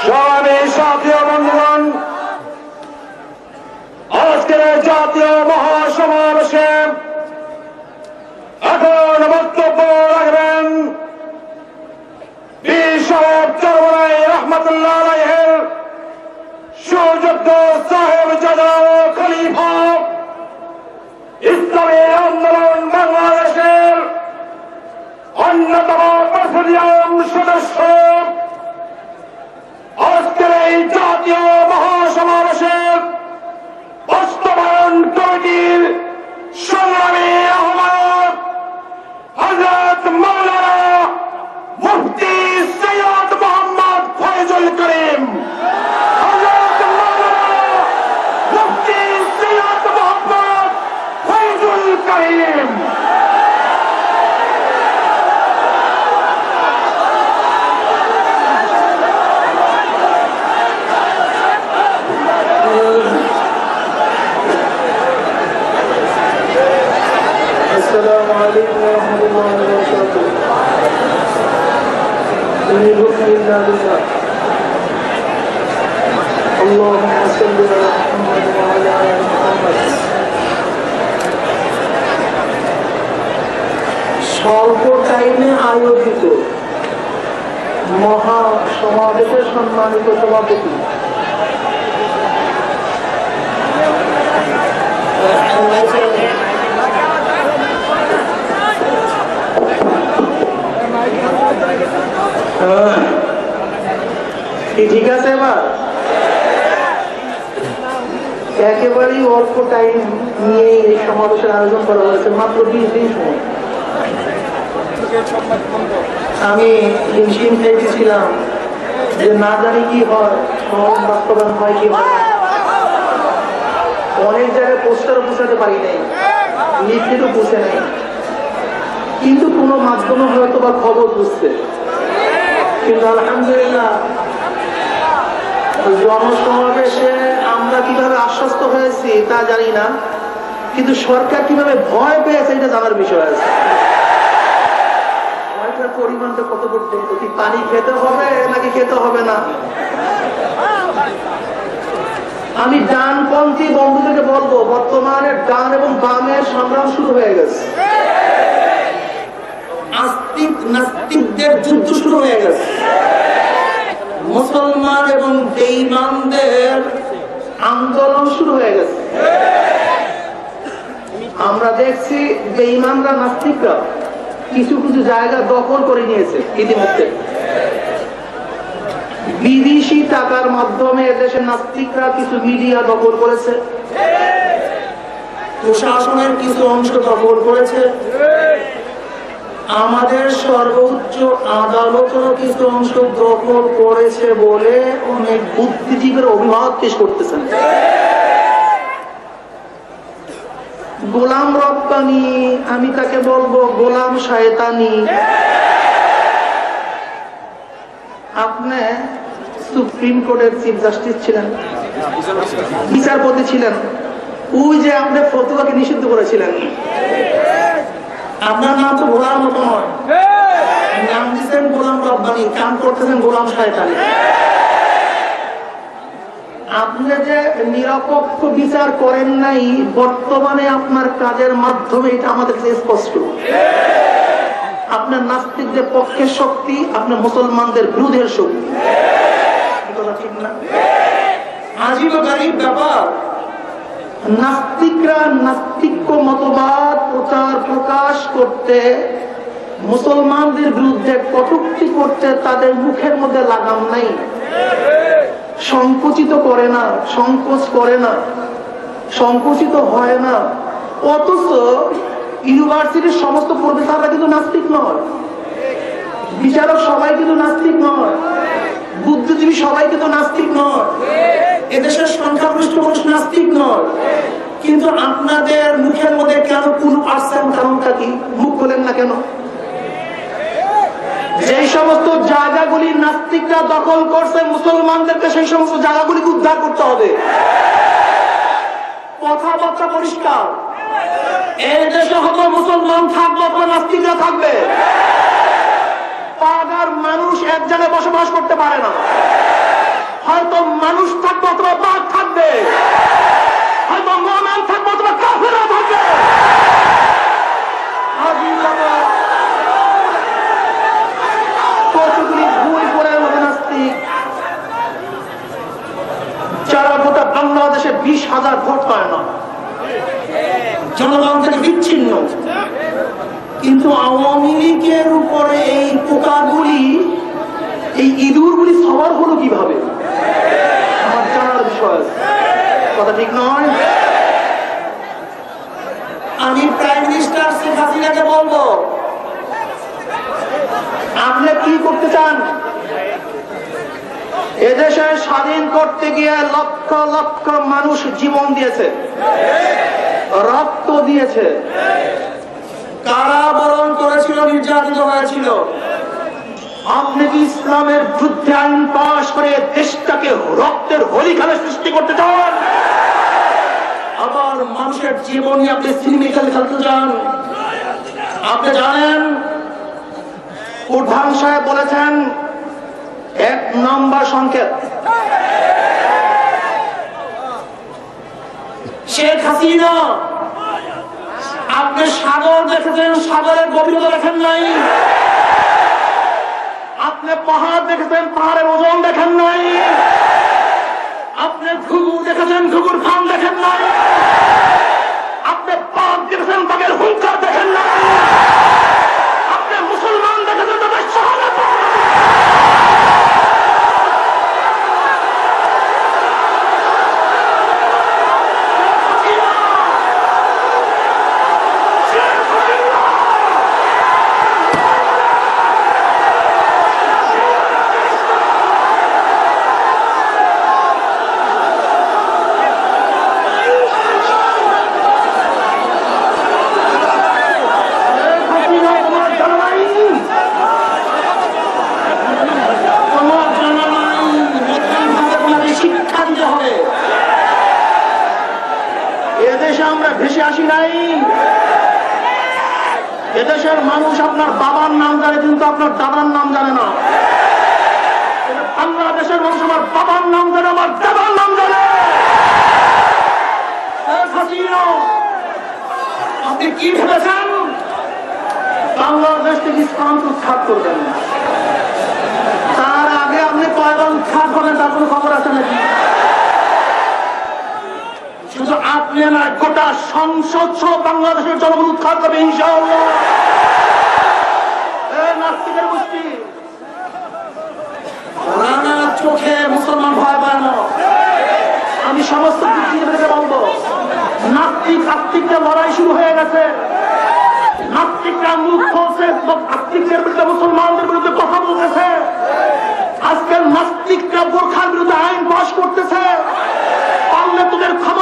সবাই জাতীয় বন্ধুগণ, আজকের জাতীয় মহাসমাবেশে এখন বক্তব্য রাখবেন বিশাব চরমাই রহমতুল্লাহ আলাইহের সুযোগ্য সাহেব জাদা খলিফা, ইসলামী আন্দোলন বাংলাদেশের অন্যতম প্রেসিডিয়াম সদস্য اللهم صل على محمد وعلى آل محمد স্বল্প টাইমে আয়োজিত মহা সমাবেশের সম্মানিত সভাপতি কি ঠিক আছে এবার? একেবারেই অল্প টাইম নিয়ে এই সমাবেশের আয়োজন করা হয়েছে, মাত্র বিশ দিন সময়। আমি হিমশিম খেয়েছিলাম যে না জানি কি হয় বাস্তবায়ন হয়, কি হয় অনেক জায়গায় পোস্টার পোষাতে পারি নাই লিখিত পুষে নাই। কিন্তু কোনো মাধ্যমে হয়তো বা খবর বুঝছে কিন্তু আলহামদুলিল্লাহ জনসমাবেশে আমরা কীভাবে আশ্বস্ত হয়েছি তা জানি না, কিন্তু সরকার কীভাবে ভয় পেয়েছে এটা জানার বিষয় আছে। ভয়টার পরিমাণটা কত পর্যন্ত? কি পানি খেতে হবে নাকি খেতে হবে না? আমি ডানপন্থী বন্ধুদেরকে বলব, বর্তমানে ডান এবং বামের সংগ্রাম শুরু হয়ে গেছে। আস্তিক নাস্তিকদের যুদ্ধ শুরু হয়ে গেছে। মুসলমান এবং বেঈমানদের আন্দোলন শুরু হয়ে গেছে। আমরা দেখছি বেঈমানরা নাস্তিকরা কিছু কিছু জায়গা দখল করে নিয়েছে ইতিমধ্যে। বিদেশি টাকার মাধ্যমে এদেশের নাস্তিকরা কিছু মিডিয়া দখল করেছে। প্রশাসনের কিছু অংশ দখল করেছে। আমাদের সর্বোচ্চ আদালতও কিছু অংশ দখল করেছে বলে অনেক বুদ্ধিজীবীর অভিভাবক পেশ করতেছেন। গোলাম রপ্তানি আমি তাকে বলব গোলাম শায়তানি। আপনি সুপ্রিম কোর্টের চিফ জাস্টিস ছিলেন, বিচারপতি ছিলেন। ওই যে আপনি ফতুয়াকে নিষিদ্ধ করেছিলেন। আপনার নাম তো গোলাম মতো নয় নাম দিচ্ছেন গোলাম রব্বানি, কাম করতেছেন গোলাম শায়তানি। আপনি যে নিরপেক্ষ বিচার করেন নাই, বর্তমানে আপনার কাজের মাধ্যমে এটা আমাদের স্পষ্ট। আপনার নাস্তিকদের পক্ষের শক্তি আপনার মুসলমানদের বিরোধের শক্তি। ঠিক না? আজীব গরিব ব্যাপার। নাস্তিকরা নাস্তিক্য মতবাদ প্রচার প্রকাশ করতে মুসলমানদের বিরুদ্ধে কটুক্তি করতে তাদের মুখের মধ্যে লাগাম নাই। সংকুচিত করে না, সংকোচ করে না, সংকুচিত হয় না। অথচ ইউনিভার্সিটির সমস্ত প্রফেসররা কিন্তু নাস্তিক নয়। বিচারক সবাই কিন্তু নাস্তিক নয়। বুদ্ধিজীবী সবাই কিন্তু নাস্তিক নয়। এদেশের সংখ্যাগরিষ্ঠ মানুষ নাস্তিক নয়। কিন্তু আপনাদের মুখের মধ্যে কেন কোন পার্সেন্ট কারণটা কি? মুখ খোলেন না কেন? যেই সমস্ত জায়গাগুলি নাস্তিকরা দখল করছে, মুসলমানদেরকে সেই সমস্ত জায়গাগুলিকে উদ্ধার করতে হবে। কথাবার্তা পরিষ্কার। এই দেশে হতো মুসলমান থাকবে, অথবা নাস্তিকরা থাকবে। পাগার মানুষ এক জায়গায় বসবাস করতে পারে না। হয়তো মানুষ থাকবে অথবা বাঘ থাকবে। হয়তো মোমেন থাকবে অথবা কাফেরা থাকবে। যারা বাংলাদেশে বিশ হাজার ভোট পায় না, জনগণ থেকে বিচ্ছিন্ন। কিন্তু আওয়ামী লীগের উপরে এই পোকাগুলি, এই ইঁদুরগুলি সবার হলো কীভাবে? আমার জানার বিষয়, কথা ঠিক নয়? আমি প্রাইম মিনিস্টার শেখ হাসিনাকে বলব, আপনি কি করতে চান? এদেশে স্বাধীন করতে গিয়ে লক্ষ লক্ষ মানুষ জীবন দিয়েছে, রক্ত দিয়েছে। কারাবরণ করেছিল, নির্যাতিত হয়েছিল? আপনি কি ইসলামের যুদ্ধে আইন পাশ করে দেশটাকে রক্তের হোলি খেলা সৃষ্টি করতে চান। আবার মানুষের জীবন আপনি সিনেমা খেলে খেলতে চান আপনি জানেন, প্রধান সাহেব বলেছেন, এক নম্বর সংকেত। শেখ হাসিনা, আপনি সাগর দেখেছেন, সাগরের গভীরতা দেখেন নাই। আপনি পাহাড় দেখেছেন, পাহাড়ের ওজন দেখেন নাই। আপনি ঘুঘু দেখেছেন, ঘুঘুর ফান দেখেন নাই। আপনি পাক দেখেছেন বাঘের হুঙ্কার দেখেন নাই। আপনি মুসলমান দেখেছেন, তাদের শাহাদাত হাসিনা তোমার জানা নাই তোমার জানা নাই নতুনভাবে তোমাকে শিক্ষা দিতে হবে এদেশে আমরা ভেসে আসি নাই। এদেশের মানুষ আপনার বাবার নাম জানে, কিন্তু আপনার দাদার নাম জানে না। বাংলাদেশের মানুষ আমার বাবার নাম জানে, আমার দাদার নাম জানে। আপনি কি ভেবেছেন? বাংলাদেশ থেকে ইসলাম উৎখাত করবেন তার আগে আপনি কয়বার উৎখাত হবেন তার কোনো খবর আছে নাকি শুধু না গোটা সংসদ সহ বাংলাদেশের জনগণ উৎখাত করবে চোখে মুসলমান ভয় পায় না। আমি সমস্ত বলব লড়াই শুরু হয়ে গেছে। নাস্তিকরা মুখ খুলছে আস্তিকদের বিরুদ্ধে মুসলমানদের বিরুদ্ধে কথা বলতেছে। আজকাল নাস্তিকরা বোরখার বিরুদ্ধে আইন পাশ করতেছে। পারলে তোদের ক্ষমতা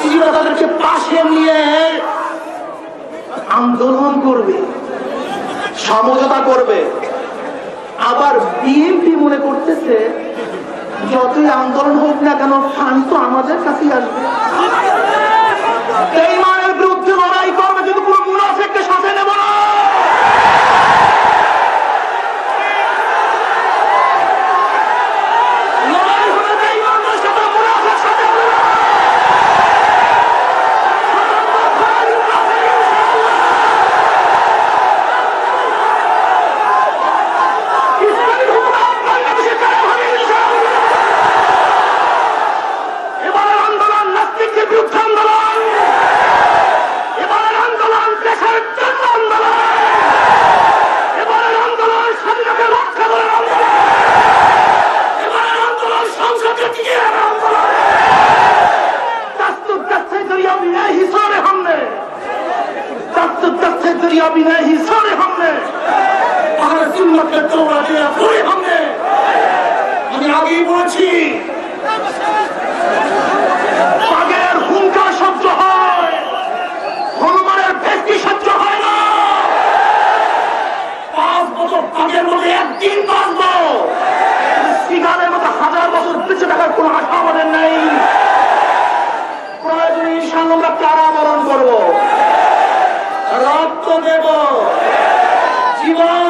বুদ্ধিজীবীরা তাদেরকে পাশে নিয়ে আন্দোলন করবে, সমঝোতা করবে। আবার বিএনপি মনে করতেছে, যতই আন্দোলন হোক না কেন ফান্ড তো আমাদের কাছেই আসবে। কি সহ্য হয় না। পাঁচ বছর তাদের মধ্যে একদিন বাঁচবো। সিগারের মতো হাজার বছর বেঁচে থাকার কোনো আশা আমাদের নেই। প্রয়োজনে ইনশাল্লাহ আমরা তারা মরণ করব। রক্ত দেব। জীবন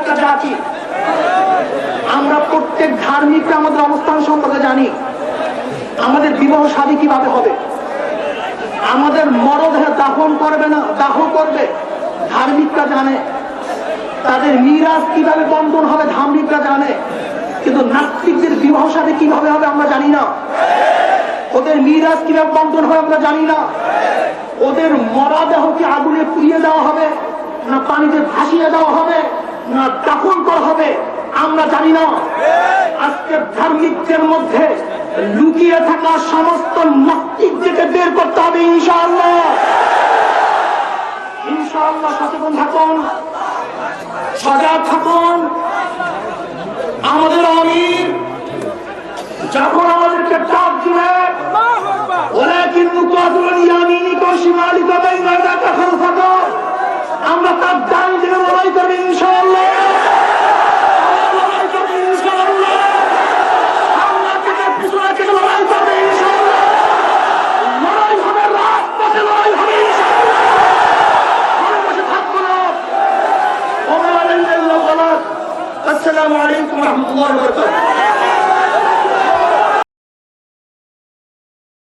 একটা জাতি। আমরা প্রত্যেক ধার্মিকরা আমাদের অবস্থান সম্পর্কে জানি। আমাদের বিবাহ শাদী কীভাবে হবে? আমাদের মরদেহ দাফন করবে না দাহ করবে? ধার্মিকরা জানে। তাদের মিরাজ কীভাবে বন্ধন হবে ধার্মিকরা জানে। কিন্তু নাস্তিকদের বিবাহ সাথে কীভাবে হবে আমরা জানি না। ওদের মিরাজ কীভাবে বন্ধন হবে আমরা জানি না। ওদের মরাদেহকে আগুনে পুড়িয়ে দেওয়া হবে না, পানিতে ভাসিয়ে দেওয়া হবে। দাফন করা হবে আমরা জানি না। আজকে ধার্মিকদের মধ্যে লুকিয়ে থাকা সমস্ত নাস্তিকদেরকে বের করতে হবে ইনশাআল্লাহ। ইনশাআল্লাহ সচেতন থাকুন সজাগ থাকুন। আমাদের আমির যখন আমাদেরকে ডাক কিন্তু ওলাকিন মুকাতুল ইয়ামিনিকা মালিকতাই শিমালিকা বাইনা ইয়াদাকা আমরা তার